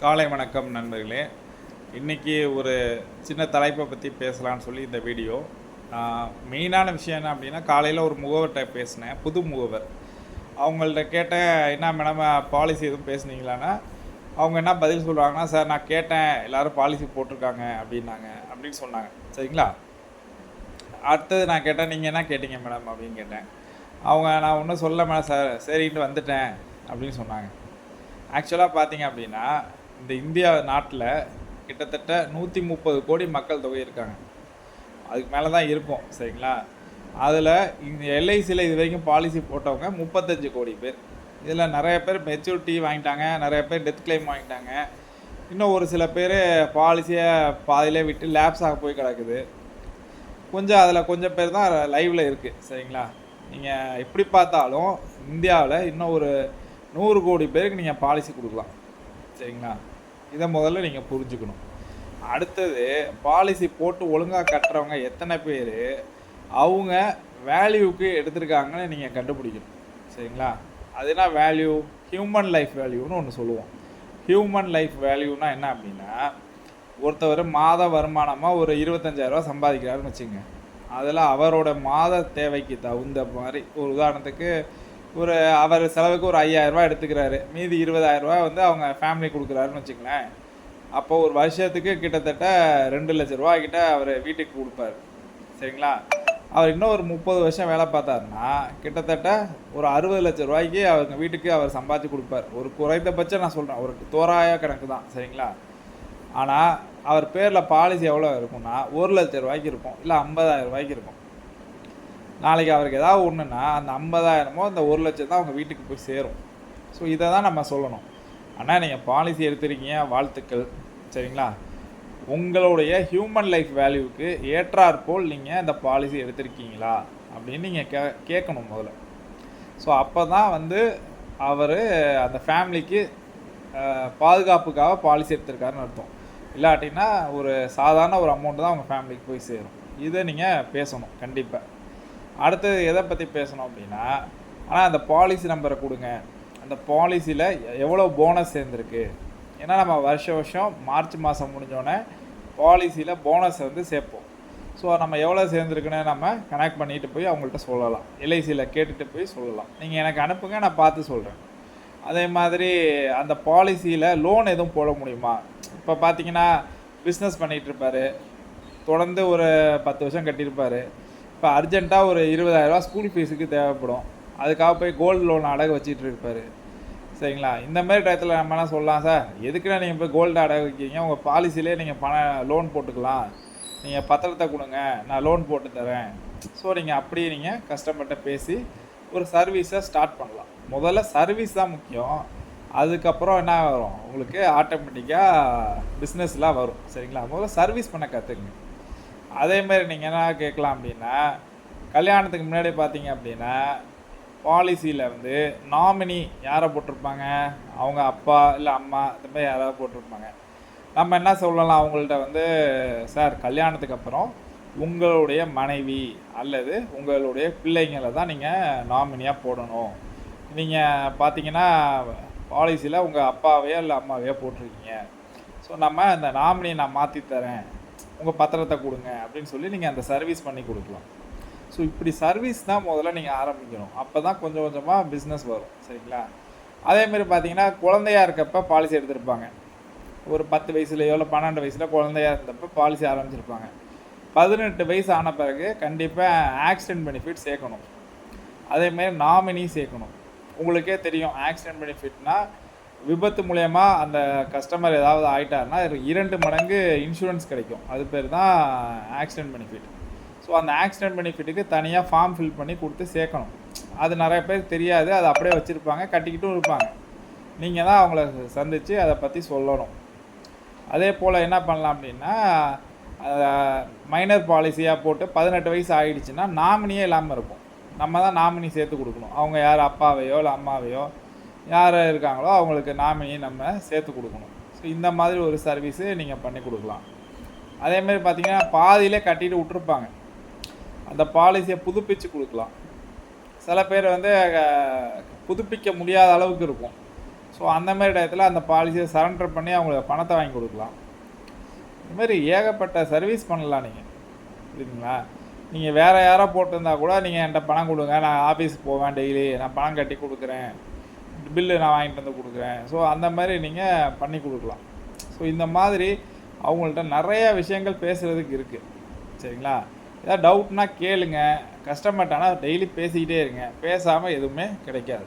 காலை வணக்கம் நண்பர்களே. இன்றைக்கி ஒரு சின்ன தலைப்பை பற்றி பேசலாம்னு சொல்லி இந்த வீடியோ. மெயினான விஷயம் என்ன அப்படின்னா காலையில் ஒரு முகவர்கிட்ட பேசினேன் புது முகவர். அவங்கள்ட்ட கேட்டேன் என்ன மேடம் பாலிசி எதுவும் பேசுனீங்களான்னா அவங்க என்ன பதில் சொல்கிறாங்கன்னா சார் நான் கேட்டேன் எல்லோரும் பாலிசி போட்டிருக்காங்க அப்படின்னாங்க அப்படின்னு சொன்னாங்க. சரிங்களா? அடுத்தது நான் கேட்டேன் நீங்கள் என்ன கேட்டீங்க மேடம் அப்படின்னு கேட்டேன். அவங்க நான் ஒன்றும் சொல்ல மேடம் சார் சரின்ட்டு வந்துட்டேன் அப்படின்னு சொன்னாங்க. ஆக்சுவலாக பார்த்தீங்க அப்படின்னா இந்த இந்தியா நாட்டில் கிட்டத்தட்ட நூற்றி முப்பது கோடி மக்கள் தொகை இருக்காங்க. அதுக்கு மேலே தான் இருக்கும் சரிங்களா? அதில் இந்த எல்ஐசியில் இது வரைக்கும் பாலிசி போட்டவங்க முப்பத்தஞ்சு கோடி பேர். இதில் நிறைய பேர் மெச்சூரிட்டி வாங்கிட்டாங்க நிறைய பேர் டெத் கிளைம் வாங்கிட்டாங்க. இன்னும் ஒரு சில பேர் பாலிசியை பாதியிலே விட்டு லேப்ஸ் ஆக போய் கிடக்குது. கொஞ்சம் அதில் கொஞ்சம் பேர் தான் லைவில் இருக்குது சரிங்களா? நீங்கள் எப்படி பார்த்தாலும் இந்தியாவில் இன்னும் ஒரு நூறு கோடி பேருக்கு நீங்கள் பாலிசி கொடுக்கலாம் சரிங்களா? இதை முதல்ல நீங்கள் புரிஞ்சுக்கணும். அடுத்தது பாலிசி போட்டு ஒழுங்காக கட்டுறவங்க எத்தனை பேர் அவங்க வேல்யூக்கு எடுத்திருக்காங்கன்னு நீங்கள் கண்டுபிடிக்கணும். சரிங்களா? அது என்ன வேல்யூ ஹியூமன் லைஃப் வேல்யூன்னு ஒன்று சொல்லுவோம். ஹியூமன் லைஃப் வேல்யூனா என்ன அப்படின்னா ஒருத்தவர் மாத வருமானமாக ஒரு இருபத்தஞ்சாயிரரூவா சம்பாதிக்கிறாருன்னு வச்சுங்க அதில் அவரோட மாத தேவைக்கு தகுந்த மாதிரி ஒரு உதாரணத்துக்கு ஒரு அவர் செலவுக்கு ஒரு ஐயாயிரரூபா எடுத்துக்கிறாரு. மீதி இருபதாயிரரூபா வந்து அவங்க ஃபேமிலி கொடுக்குறாருன்னு வச்சுங்களேன் அப்போ ஒரு வருஷத்துக்கு கிட்டத்தட்ட ரெண்டு லட்ச ரூபா கிட்ட அவர் வீட்டுக்கு கொடுப்பாரு. சரிங்களா? அவர் இன்னும் ஒரு முப்பது வருஷம் வேலை பார்த்தாருன்னா கிட்டத்தட்ட ஒரு அறுபது லட்ச ரூபாய்க்கு அவங்க வீட்டுக்கு அவர் சம்பாதிச்சு கொடுப்பார். ஒரு குறைந்தபட்சம் நான் சொல்கிறேன் ஒரு தோராய கணக்கு தான். சரிங்களா? ஆனால் அவர் பேரில் பாலிசி எவ்வளோ இருக்கும்னா ஒரு லட்ச ரூபாய்க்கு இருக்கும். இல்லை ஐம்பதாயிரம் ரூபாய்க்கு இருக்கும். நாளைக்கு அவருக்கு ஏதாவது ஒன்றுன்னா அந்த ஐம்பதாயிரமோ அந்த ஒரு லட்சம் தான் அவங்க வீட்டுக்கு போய் சேரும். ஸோ இதை தான் நம்ம சொல்லணும். ஆனால் நீங்கள் பாலிசி எடுத்திருக்கீங்க வாழ்த்துக்கள். சரிங்களா? உங்களுடைய ஹியூமன் லைஃப் வேல்யூவுக்கு ஏற்றாற்போல் நீங்கள் இந்த பாலிசி எடுத்திருக்கீங்களா? அப்படின்னு நீங்கள் கே கேட்கணும் முதல்ல. ஸோ அப்போ தான் வந்து அவர் அந்த ஃபேமிலிக்கு பாதுகாப்புக்காக பாலிசி எடுத்திருக்காருன்னு அர்த்தம். இல்லாட்டின்னா ஒரு சாதாரண ஒரு அமௌண்ட்டு தான் அவங்க ஃபேமிலிக்கு போய் சேரும். இதை நீங்கள் பேசணும் கண்டிப்பாக அடுத்தது எதை பற்றி பேசணும் அப்படின்னா ஆனால் அந்த பாலிசி நம்பரை கொடுங்க. அந்த பாலிசியில் எவ்வளோ போனஸ் சேர்ந்துருக்கு? ஏன்னா நம்ம வருஷ வருஷம் மார்ச் மாதம் முடிஞ்சோடனே பாலிசியில் போனஸ் வந்து சேர்ப்போம். ஸோ நம்ம எவ்வளோ சேர்ந்துருக்குன்னு நம்ம கனெக்ட் பண்ணிட்டு போய் அவங்கள்ட்ட சொல்லலாம். எல்ஐசியில் கேட்டுட்டு போய் சொல்லலாம். நீங்கள் எனக்கு அனுப்புங்க நான் பார்த்து சொல்கிறேன் அதே மாதிரி அந்த பாலிசியில் லோன் எதுவும் போட முடியுமா? இப்போ பார்த்தீங்கன்னா பிஸ்னஸ் பண்ணிகிட்ருப்பார் தொடர்ந்து ஒரு பத்து வருஷம் கட்டியிருப்பார். இப்போ அர்ஜென்ட்டாக ஒரு இருபதாயிரரூவா ஸ்கூல் ஃபீஸுக்கு தேவைப்படும். அதுக்காக போய் கோல்டு லோன் அடகு வச்சுட்டு இருப்பார். சரிங்களா? இந்த மாதிரி டயத்தில் நம்ம சொல்லலாம் சார் எதுக்குன்னா நீங்கள் போய் கோல்டு அடகு வைக்கிறீங்க? உங்கள் பாலிசிலே நீங்கள் பணம் லோன் போட்டுக்கலாம். நீங்கள் பத்திரத்தை கொடுங்க. நான் லோன் போட்டு தரேன். ஸோ நீங்கள் அப்படியே நீங்கள் கஸ்டமர்கிட்ட பேசி ஒரு சர்வீஸை ஸ்டார்ட் பண்ணலாம். முதல்ல சர்வீஸ் தான் முக்கியம். அதுக்கப்புறம் என்ன வரும்? உங்களுக்கு ஆட்டோமேட்டிக்காக பிஸ்னஸ்லாம் வரும். சரிங்களா? முதல்ல சர்வீஸ் பண்ண கற்றுக்குங்க அதேமாரி நீங்கள் என்ன கேட்கலாம் அப்படின்னா கல்யாணத்துக்கு முன்னாடி பார்த்தீங்க அப்படின்னா பாலிசியில் வந்து நாமினி யாரை போட்டிருப்பாங்க? அவங்க அப்பா இல்லை அம்மா இந்த மாதிரி யாராவது போட்டிருப்பாங்க. நம்ம என்ன சொல்லலாம்? அவங்கள்ட்ட வந்து சார் கல்யாணத்துக்கு அப்புறம் உங்களுடைய மனைவி அல்லது உங்களுடைய பிள்ளைங்களை தான் நீங்கள் நாமினியாக போடணும். நீங்கள் பார்த்தீங்கன்னா பாலிசியில் உங்கள் அப்பாவையோ இல்லை அம்மாவையோ போட்டிருக்கீங்க. ஸோ நம்ம அந்த நாமினியை நான் மாற்றி தரேன். உங்கள் பத்திரத்தை கொடுங்க அப்படின்னு சொல்லி நீங்கள் அந்த சர்வீஸ் பண்ணி கொடுக்கலாம். ஸோ இப்படி சர்வீஸ் தான் முதல்ல நீங்கள் ஆரம்பிக்கணும். அப்போ தான் கொஞ்சம் கொஞ்சமாக பிஸ்னஸ் வரும். சரிங்களா? அதேமாரி பார்த்தீங்கன்னா குழந்தையா இருக்கப்போ பாலிசி எடுத்திருப்பாங்க. ஒரு பத்து வயசுலையோ இல்லை பன்னெண்டு வயசில் குழந்தையா இருந்தப்போ பாலிசி ஆரம்பிச்சிருப்பாங்க. பதினெட்டு வயசு ஆன பிறகு கண்டிப்பாக ஆக்சிடென்ட் பெனிஃபிட் சேர்க்கணும். அதேமாரி நாமினி சேர்க்கணும். உங்களுக்கே தெரியும் ஆக்சிடென்ட் பெனிஃபிட்னால் விபத்து மூலயமா அந்த கஸ்டமர் ஏதாவது ஆகிட்டாருன்னா இரண்டு மடங்கு இன்சூரன்ஸ் கிடைக்கும். அது பேர் தான் ஆக்சிடென்ட் பெனிஃபிட் ஸோ அந்த ஆக்சிடென்ட் பெனிஃபிட்டுக்கு தனியாக ஃபார்ம் ஃபில் பண்ணி கொடுத்து சேர்க்கணும். அது நிறைய பேர் தெரியாது. அதை அப்படியே வச்சுருப்பாங்க கட்டிக்கிட்டும் இருப்பாங்க. நீங்கள் தான் அவங்கள சந்தித்து அதை பற்றி சொல்லணும். அதே போல் என்ன பண்ணலாம் அப்படின்னா மைனர் பாலிசியாக போட்டு பதினெட்டு வயசு ஆகிடுச்சின்னா நாமினியே இல்லாமல் இருக்கும். நம்ம தான் நாமினி சேர்த்து கொடுக்கணும். அவங்க யார் அப்பாவையோ இல்லை அம்மாவையோ யார் இருக்காங்களோ அவங்களுக்கு நாமினி நம்ம சேர்த்து கொடுக்கணும். ஸோ இந்த மாதிரி ஒரு சர்வீஸு நீங்கள் பண்ணி கொடுக்கலாம். அதேமாதிரி பார்த்தீங்கன்னா பாதியிலே கட்டிட்டு விட்ருப்பாங்க அந்த பாலிசியை புதுப்பித்து கொடுக்கலாம். சில பேர் வந்து புதுப்பிக்க முடியாத அளவுக்கு இருக்கும். ஸோ அந்த மாதிரி டயத்தில் அந்த பாலிசியை சரண்டர் பண்ணி அவங்களுக்கு பணத்தை வாங்கி கொடுக்கலாம். இதுமாரி ஏகப்பட்ட சர்வீஸ் பண்ணலாம் நீங்கள் புரியுதுங்களா? நீங்கள் வேறு யாரோ போட்டிருந்தா கூட நீங்கள் என்கிட்ட பணம் கொடுங்க. நான் ஆஃபீஸ்க்கு போவேன் டெய்லி. நான் பணம் கட்டி கொடுக்குறேன். பில்லு நான் வாங்கிட்டு வந்து கொடுக்குறேன். ஸோ அந்த மாதிரி நீங்கள் பண்ணி கொடுக்கலாம். ஸோ இந்த மாதிரி அவங்கள்ட்ட நிறைய விஷயங்கள் பேசுகிறதுக்கு இருக்குது சரிங்களா? ஏதாவது டவுட்னா கேளுங்க. கஸ்டமர்ட்டானா டெய்லி பேசிக்கிட்டே இருங்க. பேசாமல் எதுவுமே கிடைக்காது.